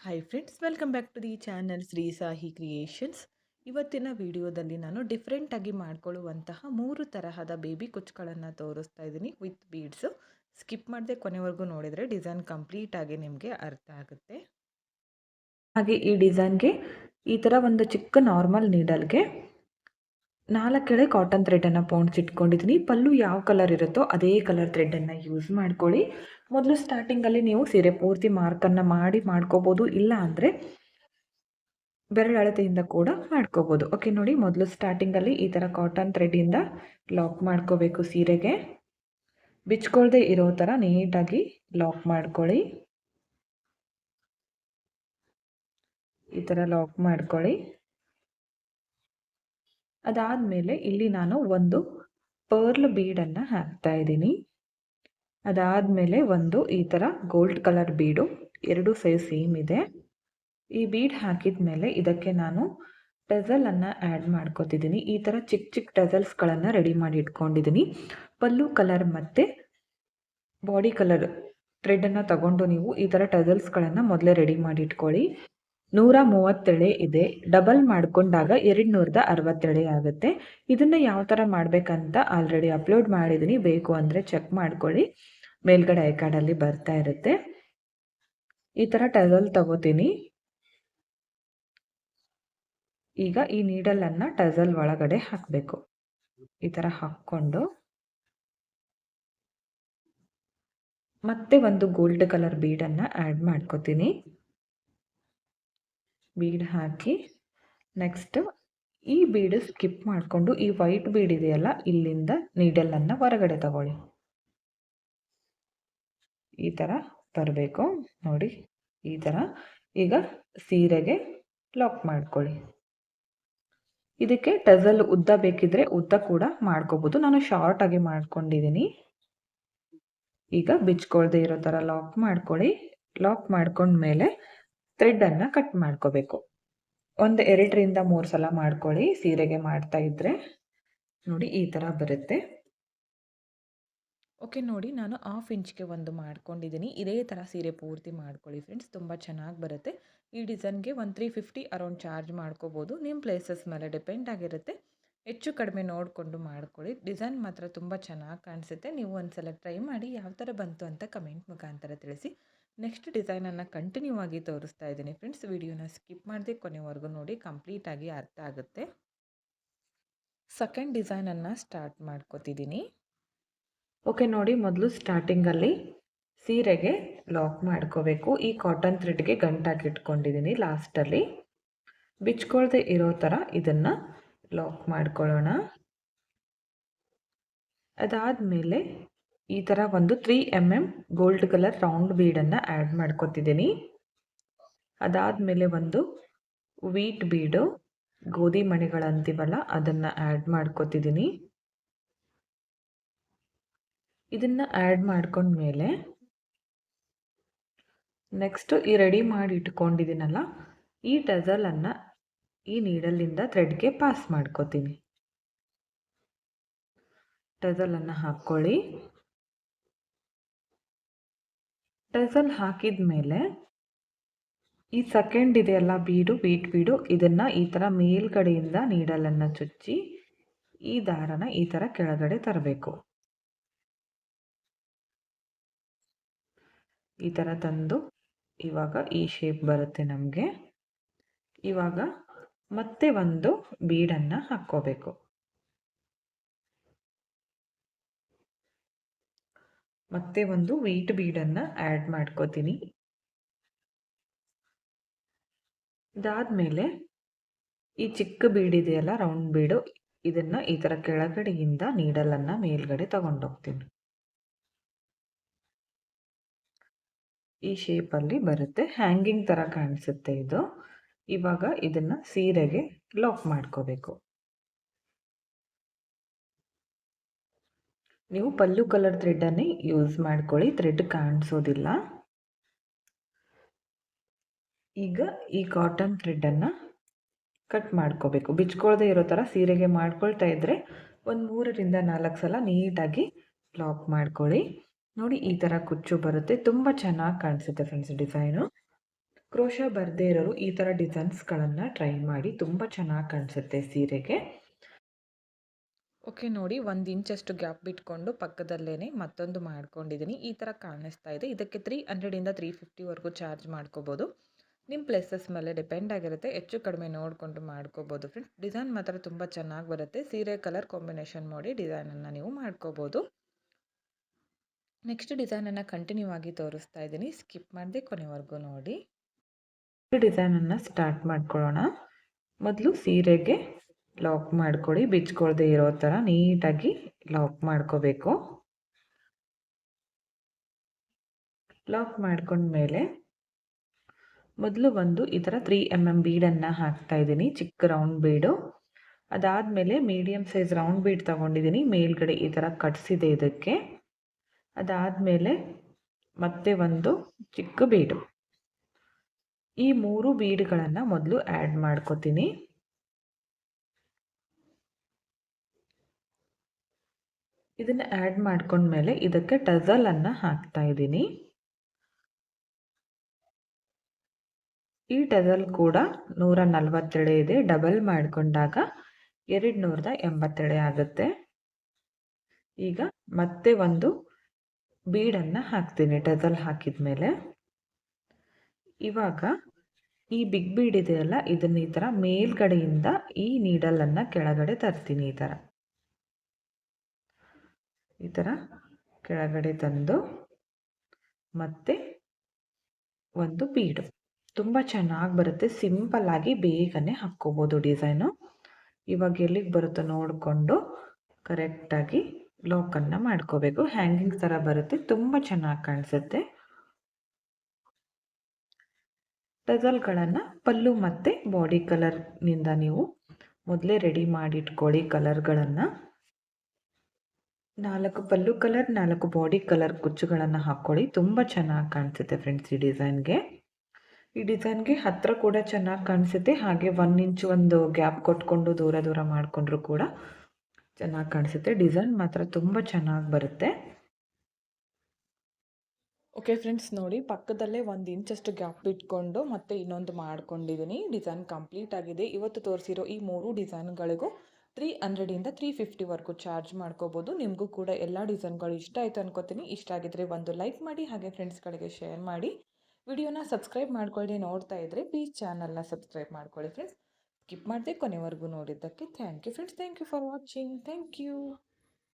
Hi friends welcome back to the channel Shri Sahi creations ಇವತ್ತಿನ ವಿಡಿಯೋದಲ್ಲಿ ನಾನು ಡಿಫ್ರೆಂಟಾಗಿ ಮಾಡ್ಕೊಳ್ಳುವಂತಹ ಮೂರು ತರಹದ ಬೇಬಿ ಕುಚ್ಚುಗಳನ್ನು ತೋರಿಸ್ತಾ ಇದ್ದೀನಿ ವಿತ್ ಬೀಡ್ಸು ಸ್ಕಿಪ್ ಮಾಡದೆ ಕೊನೆವರೆಗೂ ನೋಡಿದರೆ ಡಿಸೈನ್ ಕಂಪ್ಲೀಟಾಗಿ ನಿಮಗೆ ಅರ್ಥ ಆಗುತ್ತೆ. ಹಾಗೆ ಈ ಡಿಸೈನ್ಗೆ ಈ ಥರ ಒಂದು ಚಿಕ್ಕ ನಾರ್ಮಲ್ ನೀಡಲ್ಗೆ ನಾಲ್ಕೆಳೆ ಕಾಟನ್ ಥ್ರೆಡನ್ನು ಇಟ್ಕೊಂಡಿದ್ದೀನಿ ಪಲ್ಲು ಯಾವ ಕಲರ್ ಇರುತ್ತೋ ಅದೇ ಕಲರ್ ಥ್ರೆಡನ್ನು ಯೂಸ್ ಮಾಡ್ಕೊಳ್ಳಿ. ಮೊದಲು ಸ್ಟಾರ್ಟಿಂಗಲ್ಲಿ ನೀವು ಸೀರೆ ಪೂರ್ತಿ ಮಾರ್ಕನ್ನು ಮಾಡಿ ಮಾಡ್ಕೋಬೋದು, ಇಲ್ಲ ಅಂದರೆ ಬೆರಳಳತೆಯಿಂದ ಕೂಡ ಮಾಡ್ಕೋಬೋದು. ಓಕೆ ನೋಡಿ ಮೊದಲು ಸ್ಟಾರ್ಟಿಂಗಲ್ಲಿ ಈ ಥರ ಕಾಟನ್ ಥ್ರೆಡ್ಡಿಂದ ಲಾಕ್ ಮಾಡ್ಕೋಬೇಕು ಸೀರೆಗೆ. ಬಿಚ್ಕೊಳ್ದೆ ಇರೋ ಥರ ನೀಟಾಗಿ ಲಾಕ್ ಮಾಡ್ಕೊಳ್ಳಿ. ಈ ಥರ ಲಾಕ್ ಮಾಡ್ಕೊಳ್ಳಿ. ಅದಾದಮೇಲೆ ಇಲ್ಲಿ ನಾನು ಒಂದು ಪರ್ಲ್ ಬೀಡನ್ನು ಹಾಕ್ತಾ ಇದ್ದೀನಿ. ಅದಾದಮೇಲೆ ಒಂದು ಈ ಥರ ಗೋಲ್ಡ್ ಕಲರ್ ಬೀಡು, ಎರಡು ಸೈಜ್ ಸೇಮ್ ಇದೆ. ಈ ಬೀಡ್ ಹಾಕಿದ ಮೇಲೆ ಇದಕ್ಕೆ ನಾನು ಟೆಸಲನ್ನು ಆ್ಯಡ್ ಮಾಡ್ಕೋತಿದ್ದೀನಿ. ಈ ಥರ ಚಿಕ್ಕ ಚಿಕ್ಕ ಟೆಸಲ್ಸ್ಗಳನ್ನು ರೆಡಿ ಮಾಡಿ ಇಟ್ಕೊಂಡಿದ್ದೀನಿ. ಪಲ್ಲು ಕಲರ್ ಮತ್ತು ಬಾಡಿ ಕಲರ್ ಥ್ರೆಡನ್ನು ತಗೊಂಡು ನೀವು ಈ ಥರ ಟೆಸಲ್ಸ್ಗಳನ್ನು ಮೊದಲೇ ರೆಡಿ ಮಾಡಿ ಇಟ್ಕೊಳ್ಳಿ. ನೂರ ಮೂವತ್ತೆಳೆ ಇದೆ. ಡಬಲ್ ಮಾಡಿಕೊಂಡಾಗ ಎರಡು ನೂರದ ಅರವತ್ತೆಳೆ ಆಗುತ್ತೆ. ಇದನ್ನು ಯಾವ ಥರ ಮಾಡಬೇಕಂತ ಆಲ್ರೆಡಿ ಅಪ್ಲೋಡ್ ಮಾಡಿದ್ದೀನಿ ಬೇಕು ಅಂದರೆ ಚೆಕ್ ಮಾಡ್ಕೊಳ್ಳಿ. ಮೇಲ್ಗಡೆ ಐ ಕಾರ್ಡಲ್ಲಿ ಬರ್ತಾ ಇರುತ್ತೆ. ಈ ಥರ ಟಜಲ್ ತಗೋತೀನಿ. ಈಗ ಈ ನೀಡಲನ್ನು ಟಜಲ್ ಒಳಗಡೆ ಹಾಕಬೇಕು. ಈ ಥರ ಹಾಕ್ಕೊಂಡು. ಮತ್ತೆ ಒಂದು ಗೋಲ್ಡ್ ಕಲರ್ ಬೀಡನ್ನು ಆ್ಯಡ್ ಮಾಡ್ಕೋತೀನಿ. ಬೀಡ್ ಹಾಕಿ ನೆಕ್ಸ್ಟ್ ಈ ಬೀಡ್ ಸ್ಕಿಪ್ ಮಾಡಿಕೊಂಡು ಈ ವೈಟ್ ಬೀಡ್ ಇದೆಯಲ್ಲ, ಇಲ್ಲಿಂದ ನೀಡಲನ್ನು ಹೊರಗಡೆ ತಗೊಳ್ಳಿ. ಈ ಥರ ಬರಬೇಕು ನೋಡಿ, ಈ ಥರ ಈಗ ಸೀರೆಗೆ ಲಾಕ್ ಮಾಡ್ಕೊಳ್ಳಿ. ಇದಕ್ಕೆ ಟಜಲ್ ಉದ್ದ ಬೇಕಿದ್ರೆ ಉದ್ದ ಕೂಡ ಮಾಡ್ಕೋಬೋದು. ನಾನು ಶಾರ್ಟ್ ಆಗಿ ಮಾಡ್ಕೊಂಡಿದ್ದೀನಿ ಈಗ ಬಿಚ್ಕೊಳ್ದೆ ಇರೋ ಥರ ಲಾಕ್ ಮಾಡ್ಕೊಳ್ಳಿ. ಲಾಕ್ ಮಾಡ್ಕೊಂಡ್ಮೇಲೆ ಥ್ರೆಡ್ಡನ್ನು ಕಟ್ ಮಾಡ್ಕೋಬೇಕು. ಒಂದು ಎರಡರಿಂದ ಮೂರು ಸಲ ಮಾಡ್ಕೊಳ್ಳಿ, ಸೀರೆಗೆ ಮಾಡ್ತಾ ಇದ್ರೆ. ನೋಡಿ, ಈ ಥರ ಬರುತ್ತೆ. ಓಕೆ ನೋಡಿ, ನಾನು ಹಾಫ್ ಇಂಚ್ಗೆ ಒಂದು ಮಾಡ್ಕೊಂಡಿದ್ದೀನಿ. ಇದೇ ಥರ ಸೀರೆ ಪೂರ್ತಿ ಮಾಡ್ಕೊಳ್ಳಿ ಫ್ರೆಂಡ್ಸ್ ತುಂಬ ಚೆನ್ನಾಗಿ ಬರುತ್ತೆ. ಈ ಡಿಸೈನ್ಗೆ ಒಂದು ತ್ರೀ ಫಿಫ್ಟಿ ಅರೌಂಡ್ ಚಾರ್ಜ್ ಮಾಡ್ಕೋಬೋದು. ನಿಮ್ಮ ಪ್ಲೇಸಸ್ ಮೇಲೆ ಡಿಪೆಂಡ್ ಆಗಿರುತ್ತೆ. ಹೆಚ್ಚು ಕಡಿಮೆ ನೋಡಿಕೊಂಡು ಮಾಡ್ಕೊಳ್ಳಿ. ಡಿಸೈನ್ ಮಾತ್ರ ತುಂಬ ಚೆನ್ನಾಗಿ ಕಾಣಿಸುತ್ತೆ. ನೀವು ಒಂದು ಸಲ ಟ್ರೈ ಮಾಡಿ ಯಾವ ಥರ ಬಂತು ಅಂತ ಕಮೆಂಟ್ ಮುಖಾಂತರ ತಿಳಿಸಿ. ನೆಕ್ಸ್ಟ್ ಡಿಸೈನನ್ನು ಕಂಟಿನ್ಯೂ ಆಗಿ ತೋರಿಸ್ತಾ ಇದ್ದೀನಿ ಫ್ರೆಂಡ್ಸ್. ವಿಡಿಯೋನ ಸ್ಕಿಪ್ ಮಾಡದೆ ಕೊನೆವರೆಗೂ ನೋಡಿ ಕಂಪ್ಲೀಟಾಗಿ ಅರ್ಥ ಆಗುತ್ತೆ. ಸೆಕೆಂಡ್ ಡಿಸೈನನ್ನು ಸ್ಟಾರ್ಟ್ ಮಾಡ್ಕೋತಿದ್ದೀನಿ. ಓಕೆ, ನೋಡಿ ಮೊದಲು ಸ್ಟಾರ್ಟಿಂಗಲ್ಲಿ ಸೀರೆಗೆ ಲಾಕ್ ಮಾಡ್ಕೋಬೇಕು. ಈ ಕಾಟನ್ ಥ್ರೆಡ್ಗೆ ಗಂಟಾಗಿ ಇಟ್ಕೊಂಡಿದ್ದೀನಿ ಲಾಸ್ಟಲ್ಲಿ ಬಿಚ್ಕೊಳ್ದೆ ಇರೋ ಥರ ಇದನ್ನು ಲಾಕ್ ಮಾಡ್ಕೊಳ್ಳೋಣ. ಅದಾದಮೇಲೆ ಈ ಥರ ಒಂದು three M M gold colour round ಬೀಡನ್ನು add ಮಾಡ್ಕೊತಿದ್ದೀನಿ. ಅದಾದಮೇಲೆ ಒಂದು ವೀಟ್ ಬೀಡು ಗೋಧಿ ಮಣಿಗಳಂತೀವಲ್ಲ ಅದನ್ನು ಆ್ಯಡ್ ಮಾಡ್ಕೊತಿದ್ದೀನಿ. ಇದನ್ನು ಆ್ಯಡ್ ಮಾಡ್ಕೊಂಡ್ಮೇಲೆ ನೆಕ್ಸ್ಟು ಈ ರೆಡಿ ಮಾಡಿ ಇಟ್ಕೊಂಡಿದ್ದೀನಲ್ಲ, ಈ ಟಜಲನ್ನು ಈ ನೀಡಲ್ಲಿಂದ ಥ್ರೆಡ್ಗೆ ಪಾಸ್ ಮಾಡ್ಕೋತೀನಿ. ಟಜಲನ್ನು ಹಾಕ್ಕೊಳ್ಳಿ. ಟಸಲ್ ಹಾಕಿದ ಮೇಲೆ ಈ ಸೆಕೆಂಡ್ ಇದೆಯಲ್ಲ, ಬೀಡು ಬೀಟ್ ಬೀಡು, ಇದನ್ನು ಈ ಥರ ಮೇಲ್ಗಡೆಯಿಂದ ನೀಡಲನ್ನು ಚುಚ್ಚಿ ಈ ದಾರನ ಈ ಥರ ಕೆಳಗಡೆ ತರಬೇಕು. ಈ ಥರ ತಂದು ಇವಾಗ ಈ ಶೇಪ್ ಬರುತ್ತೆ ನಮಗೆ. ಇವಾಗ ಮತ್ತೆ ಒಂದು ಬೀಡನ್ನು ಹಾಕ್ಕೋಬೇಕು. ಮತ್ತೆ ಒಂದು ವೀಟ್ ಬೀಡನ್ನು ಆ್ಯಡ್ ಮಾಡ್ಕೋತೀನಿ. ಇದಾದಮೇಲೆ ಈ ಚಿಕ್ಕ ಬೀಡಿದೆಯಲ್ಲ ರೌಂಡ್ ಬೀಡು, ಇದನ್ನು ಈ ಥರ ಕೆಳಗಡೆಯಿಂದ ನೀಡಲನ್ನು ಮೇಲ್ಗಡೆ ತಗೊಂಡೋಗ್ತೀನಿ. ಈ ಶೇಪಲ್ಲಿ ಬರುತ್ತೆ. ಹ್ಯಾಂಗಿಂಗ್ ಥರ ಕಾಣಿಸುತ್ತೆ ಇದು. ಇವಾಗ ಇದನ್ನು ಸೀರೆಗೆ ಲಾಕ್ ಮಾಡ್ಕೋಬೇಕು. ನೀವು ಪಲ್ಲು ಕಲರ್ ಥ್ರೆಡ್ಡನ್ನೇ ಯೂಸ್ ಮಾಡ್ಕೊಳ್ಳಿ ಥ್ರೆಡ್ ಕಾಣಿಸೋದಿಲ್ಲ. ಈಗ ಈ ಕಾಟನ್ ಥ್ರೆಡ್ಡನ್ನು ಕಟ್ ಮಾಡ್ಕೋಬೇಕು. ಬಿಚ್ಕೊಳ್ದೆ ಇರೋ ಥರ ಸೀರೆಗೆ ಮಾಡ್ಕೊಳ್ತಾ ಇದ್ದರೆ ಒಂದು ಮೂರರಿಂದ ನಾಲ್ಕು ಸಲ ನೀಟಾಗಿ ಲಾಕ್ ಮಾಡ್ಕೊಳ್ಳಿ. ನೋಡಿ ಈ ಥರ ಕುಚ್ಚು ಬರುತ್ತೆ. ತುಂಬ ಚೆನ್ನಾಗಿ ಕಾಣಿಸುತ್ತೆ ಫ್ರೆಂಡ್ಸ್ ಡಿಸೈನು ಕ್ರೋಶ ಬರದೇ ಇರೋರು ಈ ಥರ ಡಿಸೈನ್ಸ್ಗಳನ್ನು ಟ್ರೈ ಮಾಡಿ ತುಂಬ ಚೆನ್ನಾಗಿ ಕಾಣಿಸುತ್ತೆ ಸೀರೆಗೆ. ಓಕೆ, ನೋಡಿ ಒಂದು ಇಂಚಷ್ಟು ಗ್ಯಾಪ್ ಬಿಟ್ಕೊಂಡು ಪಕ್ಕದಲ್ಲೇ ಮತ್ತೊಂದು ಮಾಡ್ಕೊಂಡಿದ್ದೀನಿ ಈ ಥರ ಕಾಣಿಸ್ತಾ ಇದೆ. ಇದಕ್ಕೆ ತ್ರೀ ಹಂಡ್ರೆಡಿಂದ ತ್ರೀ ಫಿಫ್ಟಿವರೆಗೂ ಚಾರ್ಜ್ ಮಾಡ್ಕೋಬೋದು. ನಿಮ್ಮ ಪ್ಲೇಸಸ್ ಮೇಲೆ ಡಿಪೆಂಡ್ ಆಗಿರುತ್ತೆ. ಹೆಚ್ಚು ಕಡಿಮೆ ನೋಡಿಕೊಂಡು ಮಾಡ್ಕೋಬೋದು ಫ್ರೆಂಡ್ಸ್ ಡಿಸೈನ್ ಮಾತ್ರ ತುಂಬ ಚೆನ್ನಾಗಿ ಬರುತ್ತೆ. ಸೀರೆ ಕಲರ್ ಕಾಂಬಿನೇಷನ್ ಮಾಡಿ ಡಿಸೈನನ್ನು ನೀವು ಮಾಡ್ಕೋಬೋದು. ನೆಕ್ಸ್ಟ್ ಡಿಸೈನನ್ನು ಕಂಟಿನ್ಯೂ ಆಗಿ ತೋರಿಸ್ತಾ ಇದ್ದೀನಿ ಸ್ಕಿಪ್ ಮಾಡದೆ ಕೊನೆವರೆಗೂ ನೋಡಿ. ಡಿಸೈನನ್ನು ಸ್ಟಾರ್ಟ್ ಮಾಡ್ಕೊಳ್ಳೋಣ. ಮೊದಲು ಸೀರೆಗೆ ಲಾಕ್ ಮಾಡ್ಕೊಳ್ಳಿ. ಬಿಚ್ಕೊಳ್ದೆ ಇರೋ ಥರ ನೀಟಾಗಿ ಲಾಕ್ ಮಾಡ್ಕೋಬೇಕು. ಲಾಕ್ ಮಾಡ್ಕೊಂಡ್ಮೇಲೆ ಮೊದಲು ಒಂದು ಈ ಥರ ತ್ರೀ ಎಂ ಎಂ ಬೀಡನ್ನು ಹಾಕ್ತಾ ಇದ್ದೀನಿ, ಚಿಕ್ಕ ರೌಂಡ್ ಬೀಡು. ಅದಾದಮೇಲೆ ಮೀಡಿಯಮ್ ಸೈಜ್ ರೌಂಡ್ ಬೀಡ್ ತೊಗೊಂಡಿದ್ದೀನಿ, ಮೇಲ್ಗಡೆ ಈ ಥರ ಕಟ್ಸಿದೆ ಇದಕ್ಕೆ. ಅದಾದಮೇಲೆ ಮತ್ತೆ ಒಂದು ಚಿಕ್ಕ ಬೀಡು. ಈ ಮೂರು ಬೀಡ್ಗಳನ್ನು ಮೊದಲು ಆ್ಯಡ್ ಮಾಡ್ಕೋತೀನಿ. ಇದನ್ನು ಆ್ಯಡ್ ಮಾಡ್ಕೊಂಡ್ಮೇಲೆ ಇದಕ್ಕೆ ಟಜಲನ್ನು ಹಾಕ್ತಾ ಇದ್ದೀನಿ. ಈ ಟಜಲ್ ಕೂಡ ನೂರ ನಲ್ವತ್ತೆಳೆ ಇದೆ. ಡಬಲ್ ಮಾಡಿಕೊಂಡಾಗ ಎರಡು ನೂರದ ಎಂಬತ್ತೆಳೆ ಆಗುತ್ತೆ. ಈಗ ಮತ್ತೆ ಒಂದು ಬೀಡನ್ನು ಹಾಕ್ತೀನಿ ಟಜಲ್ ಹಾಕಿದ ಮೇಲೆ ಇವಾಗ ಈ ಬಿಗ್ ಬೀಡ್ ಇದೆಯಲ್ಲ ಇದನ್ನು ಈ ಥರ ಮೇಲ್ಗಡೆಯಿಂದ ಈ ನೀಡಲನ್ನು ಕೆಳಗಡೆ ತರ್ತೀನಿ ಈ ಥರ ಈ ಥರ ಕೆಳಗಡೆ ತಂದು ಮತ್ತೆ ಒಂದು ಬೀಡು ತುಂಬ ಚೆನ್ನಾಗಿ ಬರುತ್ತೆ ಸಿಂಪಲ್ಲಾಗಿ ಬೇಗನೆ ಹಾಕ್ಕೋಬೋದು ಡಿಸೈನು ಇವಾಗ ಎಲ್ಲಿಗೆ ಬರುತ್ತೋ ನೋಡಿಕೊಂಡು ಕರೆಕ್ಟಾಗಿ ಲಾಕನ್ನು ಮಾಡ್ಕೋಬೇಕು. ಹ್ಯಾಂಗಿಂಗ್ ಥರ ಬರುತ್ತೆ, ತುಂಬ ಚೆನ್ನಾಗಿ ಕಾಣಿಸುತ್ತೆ. ಟಜಲ್ಗಳನ್ನು ಪಲ್ಲು ಮತ್ತು ಬಾಡಿ ಕಲರ್ನಿಂದ ನೀವು ಮೊದಲೇ ರೆಡಿ ಮಾಡಿಟ್ಕೊಳ್ಳಿ ಕಲರ್ಗಳನ್ನು. ನಾಲ್ಕು ಪಲ್ಲು ಕಲರ್, ನಾಲ್ಕು ಬಾಡಿ ಕಲರ್ ಕುಚ್ಚುಗಳನ್ನು ಹಾಕ್ಕೊಳ್ಳಿ. ತುಂಬ ಚೆನ್ನಾಗಿ ಕಾಣಿಸುತ್ತೆ ಫ್ರೆಂಡ್ಸ್ ಈ ಡಿಸೈನ್ಗೆ. ಈ ಡಿಸೈನ್ಗೆ ಹತ್ತಿರ ಕೂಡ ಚೆನ್ನಾಗಿ ಕಾಣಿಸುತ್ತೆ. ಹಾಗೆ ಒನ್ ಇಂಚ್ ಒಂದು ಗ್ಯಾಪ್ ಕೊಟ್ಕೊಂಡು ದೂರ ದೂರ ಮಾಡಿಕೊಂಡ್ರು ಕೂಡ ಚೆನ್ನಾಗಿ ಕಾಣಿಸುತ್ತೆ. ಡಿಸೈನ್ ಮಾತ್ರ ತುಂಬ ಚೆನ್ನಾಗಿ ಬರುತ್ತೆ. ಓಕೆ ಫ್ರೆಂಡ್ಸ್ ನೋಡಿ, ಪಕ್ಕದಲ್ಲೇ ಒಂದು ಇಂಚಷ್ಟು ಗ್ಯಾಪ್ ಇಟ್ಕೊಂಡು ಮತ್ತೆ ಇನ್ನೊಂದು ಮಾಡ್ಕೊಂಡಿದ್ದೀನಿ ಡಿಸೈನ್ ಕಂಪ್ಲೀಟ್ ಆಗಿದೆ. ಇವತ್ತು ತೋರಿಸಿರೋ ಈ ಮೂರು ಡಿಸೈನ್ಗಳಿಗೂ ತ್ರೀ ಹಂಡ್ರೆಡಿಂದ ತ್ರೀ ಫಿಫ್ಟಿವರೆಗೂ ಚಾರ್ಜ್ ಮಾಡ್ಕೋಬೋದು. ನಿಮಗೂ ಕೂಡ ಎಲ್ಲ ಡಿಸೈನ್ಗಳು ಇಷ್ಟ ಆಯಿತು ಅನ್ಕೋತೀನಿ. ಇಷ್ಟ ಆಗಿದ್ರೆ ಒಂದು ಲೈಕ್ ಮಾಡಿ, ಹಾಗೆ ಫ್ರೆಂಡ್ಸ್ಗಳಿಗೆ ಶೇರ್ ಮಾಡಿ. ವಿಡಿಯೋನ ಸಬ್ಸ್ಕ್ರೈಬ್ ಮಾಡ್ಕೊಳ್ಳಿ ನೋಡ್ತಾ ಇದ್ದರೆ ಪ್ಲೀಸ್ ಚಾನಲ್ನ ಸಬ್ಸ್ಕ್ರೈಬ್ ಮಾಡ್ಕೊಳ್ಳಿ ಫ್ರೆಂಡ್ಸ್ ಸ್ಕಿಪ್ ಮಾಡದೆ ಕೊನೆವರೆಗೂ ನೋಡಿದ್ದಕ್ಕೆ thank you friends thank you for watching thank you